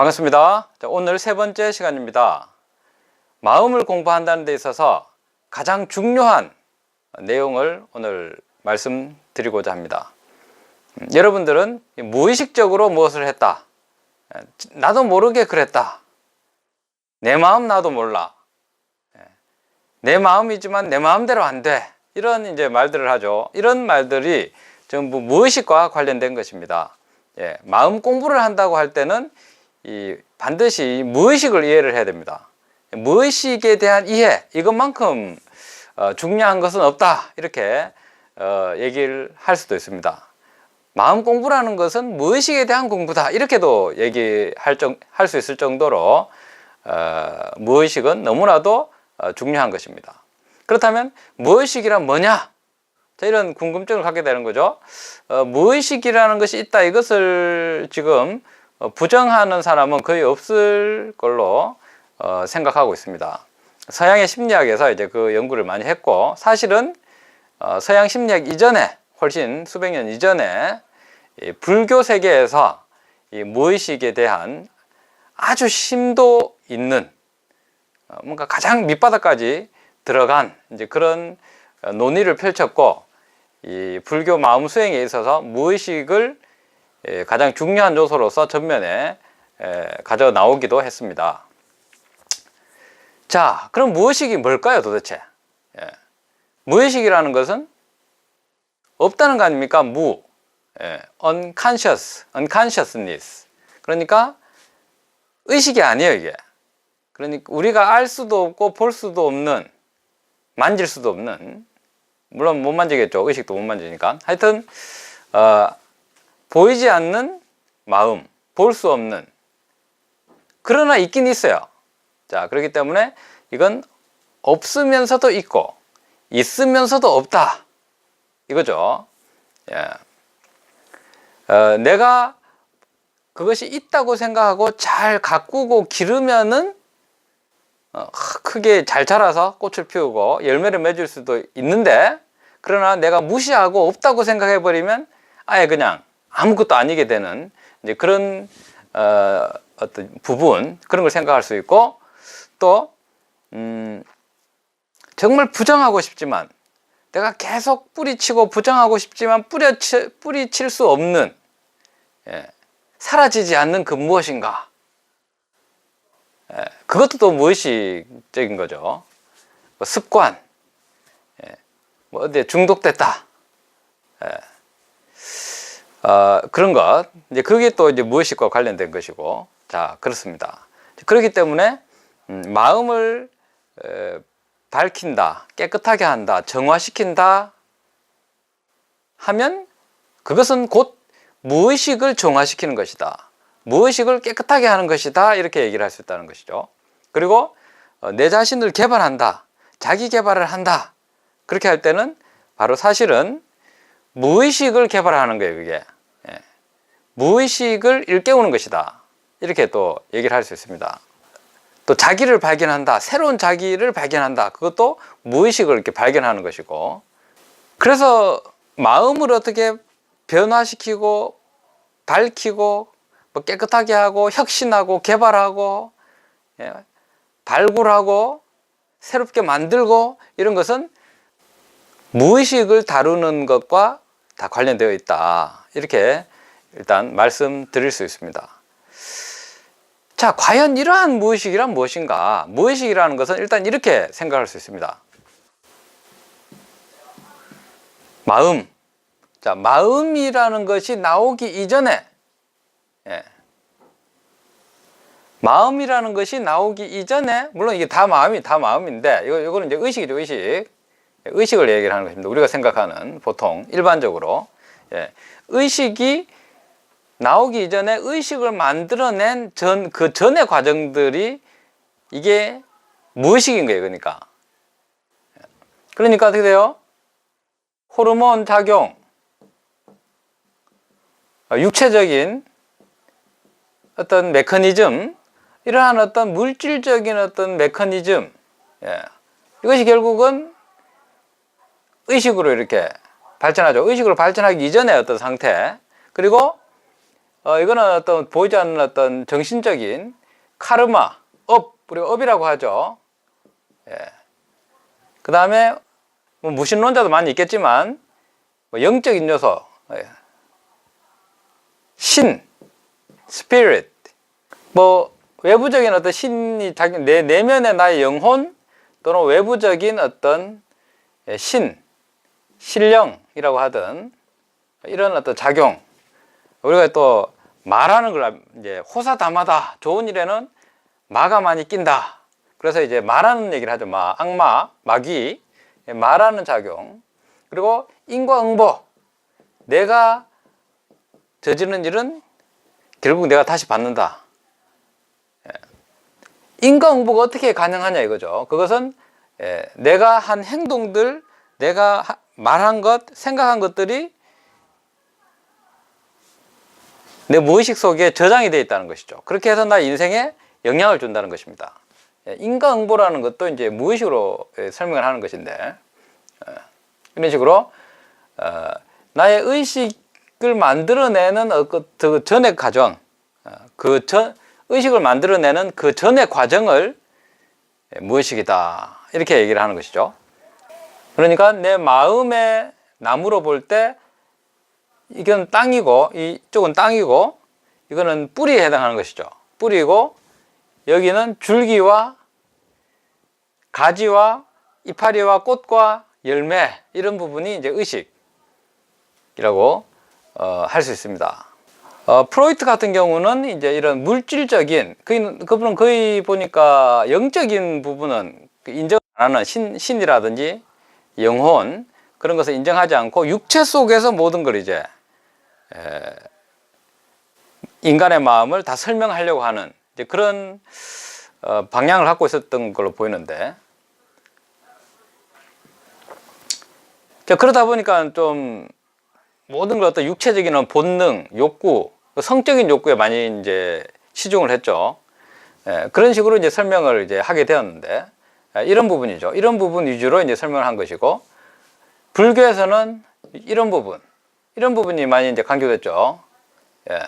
반갑습니다. 자, 오늘 세 번째 시간입니다. 마음을 공부한다는 데 있어서 가장 중요한 내용을 오늘 말씀드리고자 합니다. 음, 여러분들은 무의식적으로 무엇을 했다. 에, 나도 모르게 그랬다. 내 마음 나도 몰라. 에, 내 마음이지만 내 마음대로 안 돼. 이런 이제 말들을 하죠. 이런 말들이 전부 무의식과 관련된 것입니다. 예, 마음 공부를 한다고 할 때는 이 반드시 무의식을 이해를 해야 됩니다. 무의식에 대한 이해 이것만큼 어, 중요한 것은 없다 이렇게 어, 얘기를 할 수도 있습니다. 마음 공부라는 것은 무의식에 대한 공부다 이렇게도 얘기할 할 수 있을 정도로 어, 무의식은 너무나도 어, 중요한 것입니다. 그렇다면 무의식이란 뭐냐? 자, 이런 궁금증을 갖게 되는 거죠. 어, 무의식이라는 것이 있다 이것을 지금 어, 부정하는 사람은 거의 없을 걸로 어, 생각하고 있습니다. 서양의 심리학에서 이제 그 연구를 많이 했고 사실은 어, 서양 심리학 이전에 훨씬 수백 년 이전에 불교 세계에서 이 무의식에 대한 아주 심도 있는 뭔가 가장 밑바닥까지 들어간 이제 그런 논의를 펼쳤고 이 불교 마음 수행에 있어서 무의식을 예, 가장 중요한 요소로서 전면에 가져 나오기도 했습니다. 자, 그럼 무의식이 뭘까요, 도대체? 예. 무의식이라는 것은 없다는 거 아닙니까? 무, 예. unconscious, unconsciousness. 그러니까 의식이 아니에요, 이게. 그러니까 우리가 알 수도 없고 볼 수도 없는, 만질 수도 없는, 물론 못 만지겠죠. 의식도 못 만지니까. 하여튼, 어, 보이지 않는 마음, 볼 수 없는. 그러나 있긴 있어요. 자, 그렇기 때문에 이건 없으면서도 있고, 있으면서도 없다. 이거죠. 예. 어, 내가 그것이 있다고 생각하고 잘 가꾸고 기르면은 어, 크게 잘 자라서 꽃을 피우고 열매를 맺을 수도 있는데 그러나 내가 무시하고 없다고 생각해 버리면 아예 그냥 아무것도 아니게 되는 이제 그런 어, 어떤 부분 그런 걸 생각할 수 있고 또 음, 정말 부정하고 싶지만 내가 계속 뿌리치고 부정하고 싶지만 뿌려치, 뿌리칠 수 없는 예, 사라지지 않는 그 무엇인가? 예, 그것도 또 무의식적인 거죠. 뭐 습관 예, 뭐 어디에 중독됐다. 예, 어, 그런 것 이제 그게 또 이제 무의식과 관련된 것이고 자 그렇습니다. 그렇기 때문에 음, 마음을 에, 밝힌다, 깨끗하게 한다, 정화시킨다 하면 그것은 곧 무의식을 정화시키는 것이다. 무의식을 깨끗하게 하는 것이다. 이렇게 얘기를 할 수 있다는 것이죠. 그리고 어, 내 자신을 개발한다. 자기 개발을 한다. 그렇게 할 때는 바로 사실은 무의식을 개발하는 거예요, 그게. 예. 무의식을 일깨우는 것이다. 이렇게 또 얘기를 할 수 있습니다. 또 자기를 발견한다. 새로운 자기를 발견한다. 그것도 무의식을 이렇게 발견하는 것이고. 그래서 마음을 어떻게 변화시키고 밝히고 뭐 깨끗하게 하고 혁신하고 개발하고 예, 발굴하고 새롭게 만들고 이런 것은 무의식을 다루는 것과 다 관련되어 있다. 이렇게 일단 말씀드릴 수 있습니다. 자, 과연 이러한 무의식이란 무엇인가? 무의식이라는 것은 일단 이렇게 생각할 수 있습니다. 마음. 자, 마음이라는 것이 나오기 이전에, 예. 마음이라는 것이 나오기 이전에, 물론 이게 다 마음이 다 마음인데, 이거, 이거는 이제 의식이죠, 의식. 의식을 얘기를 하는 것입니다. 우리가 생각하는 보통 일반적으로 예. 의식이 나오기 이전에 의식을 만들어낸 전 그 전의 과정들이 이게 무의식인 거예요. 그러니까 그러니까 어떻게 돼요? 호르몬 작용, 육체적인 어떤 메커니즘, 이러한 어떤 물질적인 어떤 메커니즘, 예. 이것이 결국은 의식으로 이렇게 발전하죠. 의식으로 발전하기 이전의 어떤 상태. 그리고 어, 이거는 어떤 보이지 않는 어떤 정신적인 카르마, 업, 우리가 업이라고 하죠. 예. 그 다음에 뭐 무신론자도 많이 있겠지만 뭐 영적인 요소, 예. 신, 스피릿, 뭐 외부적인 어떤 신이 자기 내 내면의 나의 영혼 또는 외부적인 어떤 예, 신, 신령이라고 하든 이런 어떤 작용 우리가 또 말하는 걸 이제 호사다마다 좋은 일에는 마가 많이 낀다. 그래서 이제 말하는 얘기를 하죠. 마, 악마, 마귀, 예, 말하는 작용. 그리고 인과응보. 내가 저지르는 일은 결국 내가 다시 받는다. 예. 인과응보가 어떻게 가능하냐 이거죠. 그것은 예, 내가 한 행동들, 내가 하- 말한 것, 생각한 것들이 내 무의식 속에 저장이 되어 있다는 것이죠. 그렇게 해서 나 인생에 영향을 준다는 것입니다. 예, 인과응보라는 것도 이제 무의식으로 예, 설명을 하는 것인데 어, 이런 식으로 어, 나의 의식을 만들어내는 어, 그, 그 전의 과정, 어, 그 전, 의식을 만들어내는 그 전의 과정을 예, 무의식이다 이렇게 얘기를 하는 것이죠. 그러니까 내 마음의 나무로 볼 때 이건 땅이고 이쪽은 땅이고 이거는 뿌리에 해당하는 것이죠. 뿌리고 여기는 줄기와 가지와 이파리와 꽃과 열매 이런 부분이 이제 의식이라고 어, 할 수 있습니다. 어, 프로이트 같은 경우는 이제 이런 물질적인 그 그분은 거의 보니까 영적인 부분은 그 인정 안 하는 신, 신이라든지 영혼 그런 것을 인정하지 않고 육체 속에서 모든 걸 이제 에, 인간의 마음을 다 설명하려고 하는 이제 그런 어, 방향을 갖고 있었던 걸로 보이는데 자, 그러다 보니까 좀 모든 걸 어떤 육체적인 본능, 욕구, 성적인 욕구에 많이 이제 치중을 했죠. 예, 그런 식으로 이제 설명을 이제 하게 되었는데 예, 이런 부분이죠. 이런 부분 위주로 이제 설명을 한 것이고 불교에서는 이런 부분, 이런 부분이 많이 이제 강조됐죠. 예.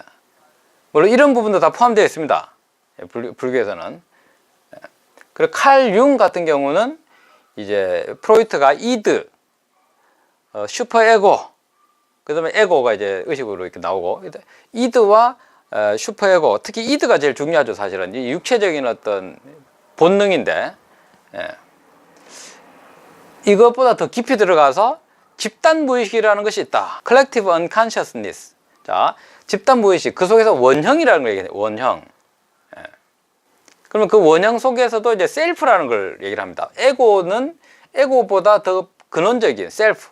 물론 이런 부분도 다 포함되어 있습니다. 예, 불, 불교에서는. 예. 그리고 칼 융 같은 경우는 이제 프로이트가 이드, 어, 슈퍼에고, 그 다음에 에고가 이제 의식으로 이렇게 나오고, 이드와 어, 슈퍼에고, 특히 이드가 제일 중요하죠, 사실은. 이 육체적인 어떤 본능인데, 예. 이것보다 더 깊이 들어가서 집단 무의식이라는 것이 있다. collective unconsciousness. 자, 집단 무의식. 그 속에서 원형이라는 걸 얘기해요. 원형. 예. 그러면 그 원형 속에서도 이제 셀프라는 걸 얘기를 합니다. 에고는 에고보다 더 근원적인 셀프,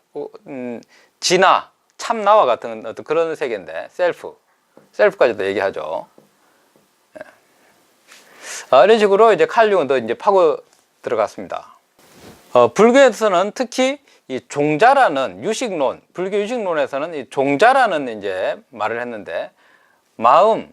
음, 진화, 참나와 같은 어떤 그런 세계인데 셀프, 셀프까지도 얘기하죠. 예. 아, 이런 식으로 이제 칼륨은 더 이제 파고 들어갔습니다. 어, 불교에서는 특히 이 종자라는 유식론, 불교 유식론에서는 이 종자라는 이제 말을 했는데 마음,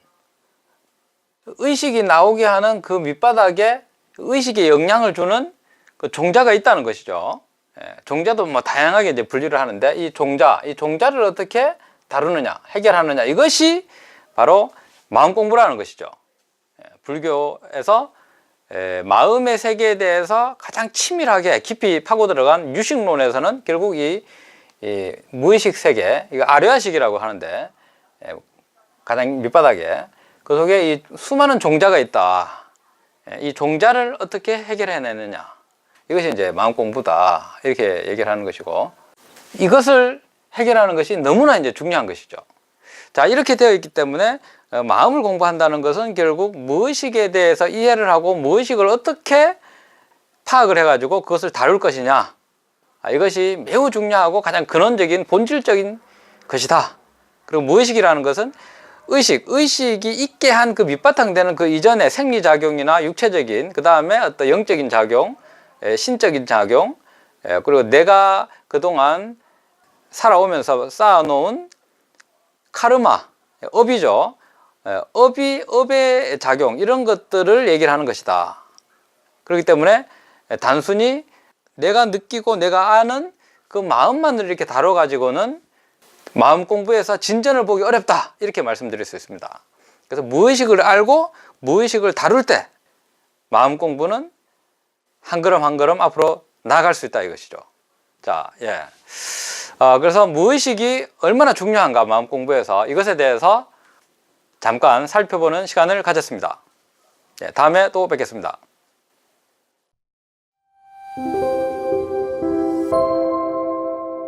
의식이 나오게 하는 그 밑바닥에 의식에 영향을 주는 그 종자가 있다는 것이죠. 예, 종자도 뭐 다양하게 이제 분류를 하는데 이 종자, 이 종자를 어떻게 다루느냐, 해결하느냐 이것이 바로 마음 공부라는 것이죠. 예, 불교에서 에, 마음의 세계에 대해서 가장 치밀하게 깊이 파고 들어간 유식론에서는 결국 이, 이 무의식 세계, 이거 아류아식이라고 하는데 에, 가장 밑바닥에 그 속에 이 수많은 종자가 있다. 에, 이 종자를 어떻게 해결해내느냐. 이것이 이제 마음 공부다. 이렇게 얘기를 하는 것이고 이것을 해결하는 것이 너무나 이제 중요한 것이죠. 자, 이렇게 되어 있기 때문에 어, 마음을 공부한다는 것은 결국 무의식에 대해서 이해를 하고 무의식을 어떻게 파악을 해가지고 그것을 다룰 것이냐. 아, 이것이 매우 중요하고 가장 근원적인 본질적인 것이다. 그리고 무의식이라는 것은 의식, 의식이 있게 한 그 밑바탕 되는 그 이전의 생리작용이나 육체적인, 그 다음에 어떤 영적인 작용, 에, 신적인 작용, 에, 그리고 내가 그동안 살아오면서 쌓아놓은 카르마, 업이죠. 예, 업이 업의 작용 이런 것들을 얘기를 하는 것이다. 그렇기 때문에 단순히 내가 느끼고 내가 아는 그 마음만을 이렇게 다뤄 가지고는 마음 공부에서 진전을 보기 어렵다 이렇게 말씀드릴 수 있습니다. 그래서 무의식을 알고 무의식을 다룰 때 마음 공부는 한 걸음 한 걸음 앞으로 나아갈 수 있다 이것이죠. 자, 예. 어, 그래서 무의식이 얼마나 중요한가 마음 공부에서 이것에 대해서 잠깐 살펴보는 시간을 가졌습니다. 예, 다음에 또 뵙겠습니다.